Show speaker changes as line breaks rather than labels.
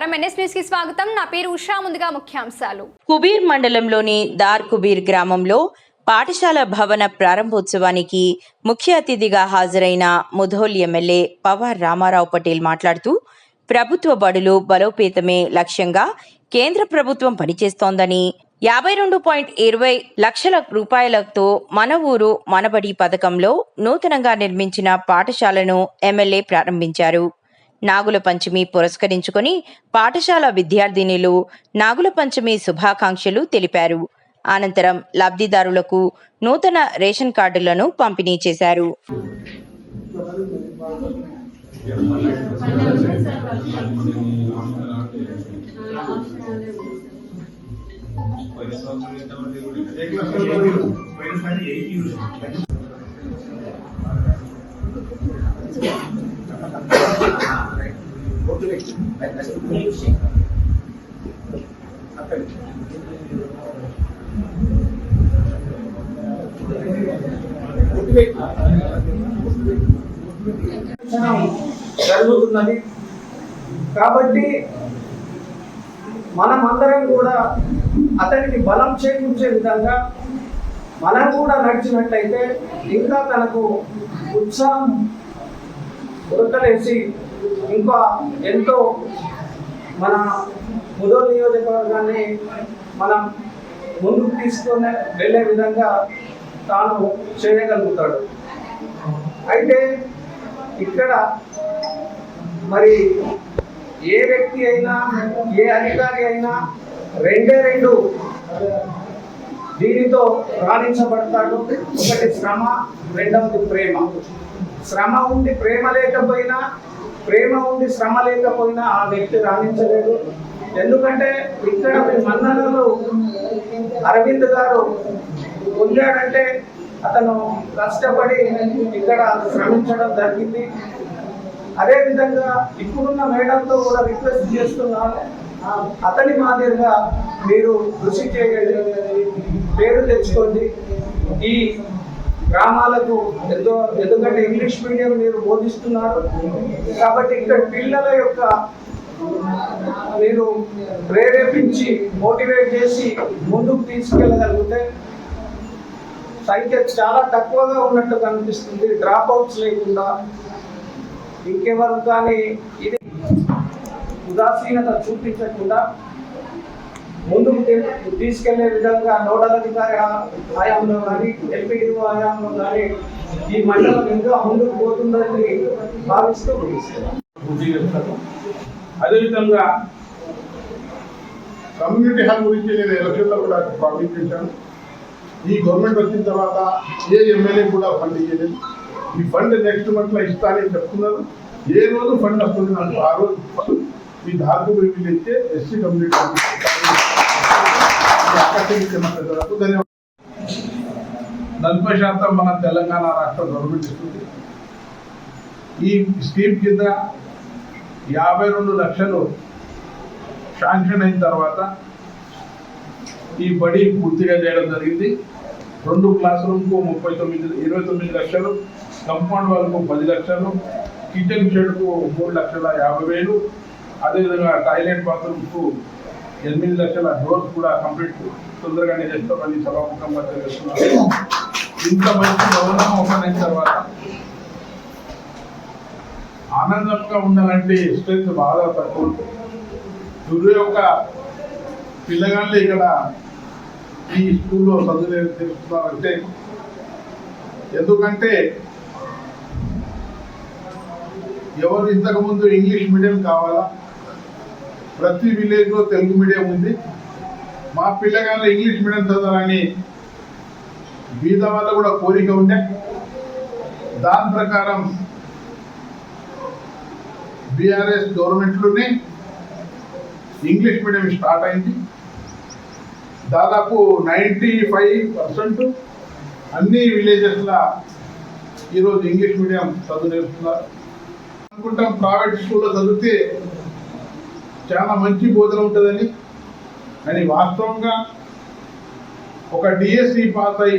నమస్కారం. ఎన్ఎస్కి స్వాగతం. నా పేరు ఉషా. ముందుగా ముఖ్యాంశాలు.
కుబీర్ మండలంలోని దార్ కుబీర్ గ్రామంలో పాఠశాల భవన ప్రారంభోత్సవానికి ముఖ్య అతిథిగా హాజరైన ముధోల్ ఎమ్మెల్యే పవార్ రామారావు పటేల్ మాట్లాడుతూ ప్రభుత్వ బడులు బలోపేతమే లక్ష్యంగా కేంద్ర ప్రభుత్వం పనిచేస్తోందని యాభై రెండు పాయింట్ ఇరవై లక్షల రూపాయలతో మన ఊరు మనబడి పథకంలో నూతనంగా నిర్మించిన పాఠశాలను ఎమ్మెల్యే ప్రారంభించారు. నాగుల పంచమి పురస్కరించుకొని పాఠశాల విద్యార్థినిలు నాగుల పంచమి శుభాకాంక్షలు తెలిపారు. అనంతరం లబ్ధిదారులకు నూతన రేషన్ కార్డులను పంపిణీ చేశారు.
జరుగుతున్నది. కాబట్టి మనమందరం కూడా అతనికి బలం చేకూర్చే విధంగా మనం కూడా నడిచినట్లయితే ఇంకా తనకు ఉత్సాహం ఉరకలేసి ఇంకా ఎంతో మన ముదో నియోజకవర్గాన్ని మనం ముందుకు తీసుకునే వెళ్ళే విధంగా తాను చేయగలుగుతాడు. అయితే ఇక్కడ మరి ఏ వ్యక్తి అయినా ఏ అధికారి అయినా రెండే రెండు దీనితో రాణించబడతాడు ఒకటి శ్రమ రెండవది ప్రేమ. శ్రమ ఉండి ప్రేమ లేకపోయినా ప్రేమ ఉండి శ్రమ లేకపోయినా ఆ వ్యక్తి రాణించలేడు ఎందుకంటే ఇక్కడ మీ మన్ననలు అరవింద్ గారు పొందాడంటే అతను కష్టపడి ఇక్కడ శ్రమించడం జరిగింది. అదేవిధంగా ఇప్పుడున్న మేడంతో కూడా రిక్వెస్ట్ చేస్తున్నాను. అతని మాదిరిగా మీరు కృషి చేయండి పేరు తెచ్చుకోండి. ఈ గ్రామాలకు ఎంతో ఎందుకంటే ఇంగ్లీష్ మీడియం మీరు బోధిస్తున్నారు. కాబట్టి ఇక్కడ పిల్లల యొక్క మీరు ప్రేరేపించి మోటివేట్ చేసి ముందుకు తీసుకెళ్ళగలిగితే సంఖ్య చాలా తక్కువగా ఉన్నట్టు కనిపిస్తుంది. డ్రాప్ అవుట్స్ లేకుండా ఇంకెవరు కానీ ఇది ఉదాసీనత చూపించకుండా ముందుకు తీసుకెళ్ళే విధంగా నోడల్ అధికారి హా- హయాంలో కానీ ఎంపీడీ హయాంలో కానీ ఈ మండలం ఇంకా ముందుకు పోతుందని భావిస్తూ
అదేవిధంగా
కమ్యూనిటీ హాల్ గురించి నేను ఎలక్షన్లో కూడా ప్రామిస్ చేశాను. ఈ గవర్నమెంట్ వచ్చిన తర్వాత ఏ ఎమ్మెల్యే కూడా ఫండ్ ఇవ్వలేదు ఈ ఫండ్ నెక్స్ట్ మంత్లో ఇస్తానని చెప్తున్నారు. ఏ రోజు ఫండ్ వస్తుంది నాకు? ఆ రోజు ఈ ధార్కు వీళ్ళు ఇచ్చే ఎస్సీ కమ్యూనిటీ ధన్యవాదాలు.
నలభై శాతం మన తెలంగాణ రాష్ట్ర గవర్నమెంట్ ఇస్తుంది. ఈ స్కీమ్ కింద యాభై రెండు లక్షలు శాంక్షన్ అయిన తర్వాత ఈ బడి పూర్తిగా చేయడం జరిగింది. రెండు క్లాస్ రూమ్కు ముప్పై తొమ్మిది ఇరవై తొమ్మిది లక్షలు కంపౌండ్ వాళ్ళకు పది లక్షలు కిచెన్ షెడ్కు మూడు లక్షల యాభై వేలు అదేవిధంగా టాయిలెట్ బాత్రూమ్కు ఎనిమిది లక్షల డోర్స్ కూడా కంప్లీట్ తొందరగానే చేస్తామని సభాముఖంగా తెలుస్తున్నాను ఇంత మంచి భవనం ఓపెన్ అయిన తర్వాత ఆనందంగా ఉండాలంటే స్ట్రెంత్ బాగా తక్కువ ఉంటుంది. యొక్క పిల్లగాళ్ళు ఇక్కడ ఈ స్కూల్లో చదువు తెలుస్తున్నారంటే ఎందుకంటే ఎవరు ఇంతకుముందు ఇంగ్లీష్ మీడియం కావాలా? ప్రతి విలేజ్లో తెలుగు మీడియం ఉంది. మా పిల్లగాళ్ళు ఇంగ్లీష్ మీడియం చదవాలని బీద వల్ల కూడా కోరిక ఉండే. దాని ప్రకారం బీఆర్ఎస్ గవర్నమెంట్లోనే ఇంగ్లీష్ మీడియం స్టార్ట్ అయింది. దాదాపు నైంటీ ఫైవ్ పర్సెంట్ అన్ని విలేజెస్లో ఈరోజు ఇంగ్లీష్ మీడియం చదువు నేర్పుతున్నారు. అనుకుంటాం ప్రైవేట్ స్కూల్లో చదివితే చాలా మంచి బోధన ఉంటుందని కానీ వాస్తవంగా ఒక డిఎస్సి పాస్ అయి